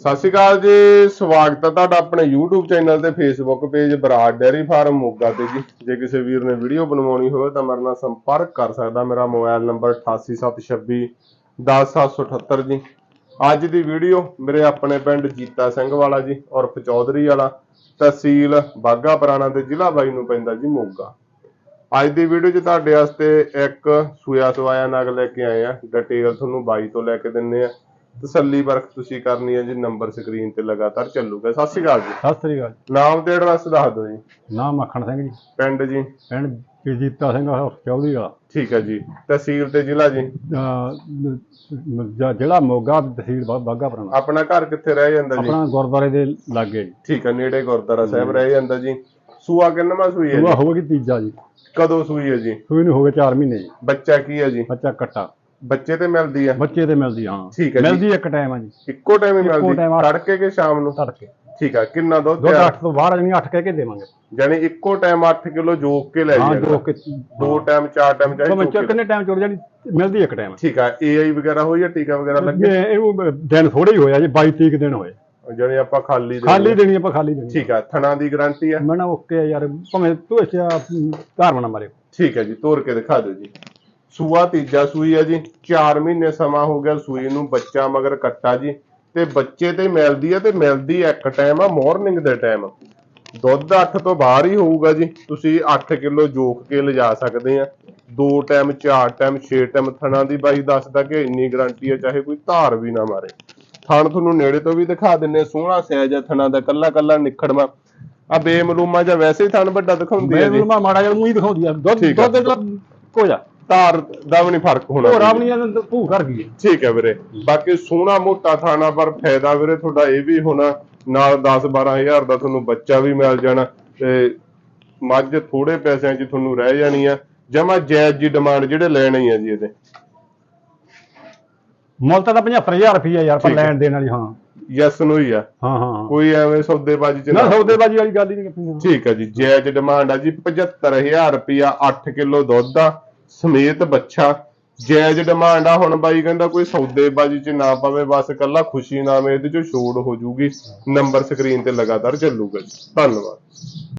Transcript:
ਸਤਿ ਸ਼੍ਰੀ ਅਕਾਲ ਜੀ, ਸਵਾਗਤ ਹੈ ਤੁਹਾਡਾ ਆਪਣੇ YouTube ਚੈਨਲ ਤੇ Facebook page Brar dairy farm Moga ਤੇ ਜੀ। ਜੇ ਕਿਸੇ ਵੀਰ ਨੇ ਵੀਡੀਓ ਬਣਵਾਉਣੀ ਹੋਵੇ ਤਾਂ ਮੇਰੇ ਨਾਲ ਸੰਪਰਕ ਕਰ ਸਕਦਾ। ਮੇਰਾ ਮੋਬਾਈਲ ਨੰਬਰ 8876 10778 ਜੀ। ਅੱਜ ਦੀ ਵੀਡੀਓ ਮੇਰੇ ਆਪਣੇ ਪਿੰਡ ਜੀਤਾ ਸਿੰਘ ਵਾਲਾ ਜੀ ਔਰ ਚੌਧਰੀ ਵਾਲਾ, ਤਹਿਸੀਲ ਬਾਗਾ ਪੁਰਾਣਾ ਤੇ ਜ਼ਿਲ੍ਹਾ ਬਾਈ ਨੂੰ ਪੈਂਦਾ ਜੀ ਮੋਗਾ। ਅੱਜ ਦੀ ਵੀਡੀਓ 'ਚ ਤੁਹਾਡੇ ਵਾਸਤੇ ਇੱਕ ਸੂਇਆ ਸਵਾਇਆ ਨਗ ਲੈ ਕੇ ਆਏ ਆ। ਡਿਟੇਲ ਤੁਹਾਨੂੰ ਬਾਈ ਤੋਂ ਲੈ ਕੇ ਦਿੰਨੇ ਆ। ਤਸੱਲੀ ਪਰਖ ਤੁਸੀਂ ਕਰਨੀ ਹੈ ਜੀ ਨੰਬਰ ਸਕਰੀਨ ਤੇ ਲਗਾਤਾਰ ਚੱਲੂਗਾ। ਸਤਿ ਸ਼੍ਰੀ ਅਕਾਲ ਜੀ। ਸਤਿ ਸ੍ਰੀ ਅਕਾਲ ਨਾਮ ਤੇ ਐਡਰੈਸ ਦੱਸ ਦਿਓ ਜੀ। ਨਾਮ ਮੱਖਣ ਸਿੰਘ ਜੀ। ਪਿੰਡ ਜੀ। ਪਿੰਡ ਜੀਤਾ ਸਿੰਘ ਚੌਧਰੀ ਵਾਲਾ। ਠੀਕ ਹੈ ਜੀ। ਤਹਿਸੀਲ ਤੇ ਜ਼ਿਲ੍ਹਾ ਜੀ। ਅਹ, ਮ- ਜ- ਜ਼ਿਲ੍ਹਾ ਮੋਗਾ ਤਹਿਸੀਲ ਬਾ- ਬਾਘਾ ਪੁਰਾਣਾ। ਆਪਣਾ ਘਰ ਕਿੱਥੇ ਰਹਿ ਜਾਂਦਾ ਜੀ? ਆਪਣਾ ਗੁਰਦੁਆਰੇ ਦੇ ਲਾਗੇ ਜੀ। ਠੀਕ ਹੈ ਨੇੜੇ ਗੁਰਦੁਆਰਾ ਸਾਹਿਬ ਰਹਿ ਜਾਂਦਾ ਜੀ। ਸੂਆ ਕਿੰਨਵਾਂ ਸੂਈ ਹੈ ਸੂਆ ਜੀ ਹੋਵੇਗੀ ਤੀਜਾ ਜੀ। ਕਦੋਂ ਸੂਈ ਹੈ ਜੀ? ਸੂਈ ਨੂੰ ਹੋ ਗਏ 4 ਮਹੀਨੇ ਜੀ। ਬੱਚਾ ਕੀ ਹੈ ਜੀ? ਬੱਚਾ ਕੱਟਾ। ਬੱਚੇ ਤੇ ਮਿਲਦੀ ਆ? ਬੱਚੇ ਤੇ ਮਿਲਦੀ ਹਾਂ। ਠੀਕ ਹੈ ਜੀ। ਮਿਲਦੀ ਇੱਕ ਟਾਈਮ ਆ ਜੀ। ਇੱਕੋ ਟਾਈਮ ਹੀ ਮਿਲਦੀ? time ਆ। ਤੜਕੇ ਕੇ ਸ਼ਾਮ ਨੂੰ? ਤੜਕੇ। ਠੀਕ ਆ ਕਿੰਨਾ ਦੁੱਧ ਦੁੱਧ ਆ 8 ਤੋਂ ਬਾਹਰ ਜਾਨੀ 8 ਕਹਿ ਕੇ ਦੇਵਾਂਗੇ। ਯਾਨੀ ਇੱਕੋ ਟਾਈਮ 8 ਕਿਲੋ ਜੋਕ ਕੇ ਲੈ ਹਾਂ ਜਾਣਾ। ਜੋ ਕਿ। ਦੋ ਟਾਈਮ ਚਾਰ ਟਾਈਮ ਚਾਹੇ ਜੋਕ ਕੇ ਕਿੰਨੇ ਟਾਈਮ ਚੋੜ ਜਾਣੀ ਮਿਲਦੀ ਇੱਕ ਟਾਈਮ ਠੀਕ ਆ ਏਆਈ ਵਗੈਰਾ ਹੋਈ ਜਾਂ ਟੀਕਾ ਵਗੈਰਾ ਲੱਗੇ? ਇਹ ਦਿਨ ਥੋੜੇ ਹੀ ਹੋਇਆ ਜੀ 22 ਤੀਕ ਦਿਨ ਹੋਏ। ਜਾਨੀ ਆਪਾਂ ਖਾਲੀ ਦੇ ਖਾਲੀ ਦੇਣੀ ਆਪਾਂ ਖਾਲੀ ਦੇਣੀ ਠੀਕ ਆ ਥਣਾ ਦੀ ਗਾਰੰਟੀ ਆ? ਮੈਂ ਨਾ ਓਕੇ ਆ ਯਾਰ ਭਾਵੇਂ ਤੂੰ ਇਸੇ ਘਰ ਬਣਾ ਮਾਰੇ ਠੀਕ ਹੈ ਜੀ ਤੋੜ ਕੇ ਦਿਖਾ ਦਿਓ ਜੀ। ਸੂਆ ਤੀਜਾ ਸੂਈ ਹੈ ਜੀ। 4 ਮਹੀਨੇ ਸਮਾਂ ਹੋ ਗਿਆ ਸੂਈ ਨੂੰ ਬੱਚਾ ਮਗਰ ਕੱਟਾ ਜੀ। ਤੇ ਬੱਚੇ ਤੇ ਮਿਲਦੀ ਹੈ ਤੇ ਮਿਲਦੀ ਇੱਕ ਟਾਈਮ ਆ ਮਾਰਨਿੰਗ ਦੇ ਟਾਈਮ ਦੁੱਧ 8 ਤੋਂ ਬਾਹਰ ਹੀ ਹੋਊਗਾ ਜੀ। ਤੁਸੀਂ 8 ਕਿਲੋ ਜੋਕ ਕੇ ਲਿਜਾ ਸਕਦੇ ਆ। ਦੋ ਟਾਈਮ ਚਾਰ ਟਾਈਮ 6 ਟਾਈਮ ਥਣਾ ਦੀ ਬਾਈ ਦੱਸਦਾ ਕਿ ਇੰਨੀ ਗਾਰੰਟੀ ਹੈ ਚਾਹੇ ਕੋਈ ਧਾਰ ਵੀ ਨਾ ਮਾਰੇ। ਥਣ ਤੁਹਾਨੂੰ ਨੇੜੇ ਤੋਂ ਵੀ ਦਿਖਾ ਦਿੰਨੇ ਸੋਹਣਾ ਸਾਈਜ਼ ਆ ਥਣਾ ਦਾ ਕੱਲਾ ਕੱਲਾ ਨਿਖੜਵਾ। ਆ ਬੇਮਲੂਮਾ ਜਾਂ ਵੈਸੇ ਹੀ ਥਣ ਵੱਡਾ ਦਿਖਾਉਂਦੀ ਹੈ ਮੈਂ ਜੀ। ਮੈਨੂੰ ਮਾੜਾ ਜਿਹਾ ਮੂੰਹ ਹੀ ਦਿਖਾਉਂਦੀ ਆ। ਦੁੱਧ ਆ। ਦੁੱਧ ਦਾ ਕੋ ਜਾ ਧਾਰ ਦਾ ਵੀ ਨਹੀਂ ਫ਼ਰਕ ਹੋਣਾ ਉਹ ਜੀ। ਰਾਵਣੀਆਂ ਭੂ ਕਰ ਗਈ ਠੀਕ ਹੈ ਵੀਰੇ। ਬਾਕੀ ਸੋਹਣਾ ਮੋਟਾ ਥਾਣਾ ਪਰ ਫਾਇਦਾ ਵੀਰੇ ਤੁਹਾਡਾ ਇਹ ਵੀ ਹੋਣਾ ਨਾਲ 10 12000 ਦਾ ਤੁਹਾਨੂੰ ਬੱਚਾ ਵੀ ਮਿਲ ਜਾਣਾ ਤੇ ਮੱਝ ਥੋੜੇ ਪੈਸਿਆਂ 'ਚ ਤੁਹਾਨੂੰ ਰਹਿ ਜਾਣੀ ਆ। ਜਮਾ ਜਾਇਜ਼ ਜੀ ਡਿਮਾਂਡ ਜਿਹੜੇ ਲੈਣੇ ਆ ਜੀ ਇਹਦੇ। ਮੁੱਲ ਤਾਂ 75000 ਰੁਪਈਆ ਯਾਰ ਪਰ ਠੀਕ ਹੈ। ਲੈਣ ਦੇਣ ਵਾਲੀ ਹਾਂ। ਯੈਸ ਨੂੰ ਹੀ ਆ। ਹਾਂ ਹਾਂ ਹਾਂ। ਕੋਈ ਐਵੇਂ ਸੌਦੇਬਾਜ਼ੀ 'ਚ ਨਾ ਸੌਦੇਬਾਜੀ ਵਾਲੀ ਗੱਲ ਹੀ ਨਹੀਂ ਕੀਤੀ ਠੀਕ ਹੈ ਜੀ ਜਾਇਜ਼ ਡਿਮਾਂਡ ਆ ਜੀ 75000 ਰੁਪਿਆ 8 ਕਿਲੋ ਦੁੱਧ ਆ। ਸਮੇਤ ਬੱਚਾ ਜਾਇਜ਼ ਡਿਮਾਂਡ ਆ। ਹੁਣ ਬਾਈ ਕਹਿੰਦਾ ਕੋਈ ਸੌਦੇਬਾਜ਼ੀ 'ਚ ਨਾ ਪਵੇ, ਬਸ ਕੱਲਾ ਖੁਸ਼ੀ ਨਾਮੇ ਇਹਦੇ 'ਚ ਛੋੜ ਹੋ ਜੂਗੀ। ਨੰਬਰ ਸਕਰੀਨ ਤੇ ਲਗਾਤਾਰ ਚੱਲੂਗਾ ਜੀ। ਧੰਨਵਾਦ।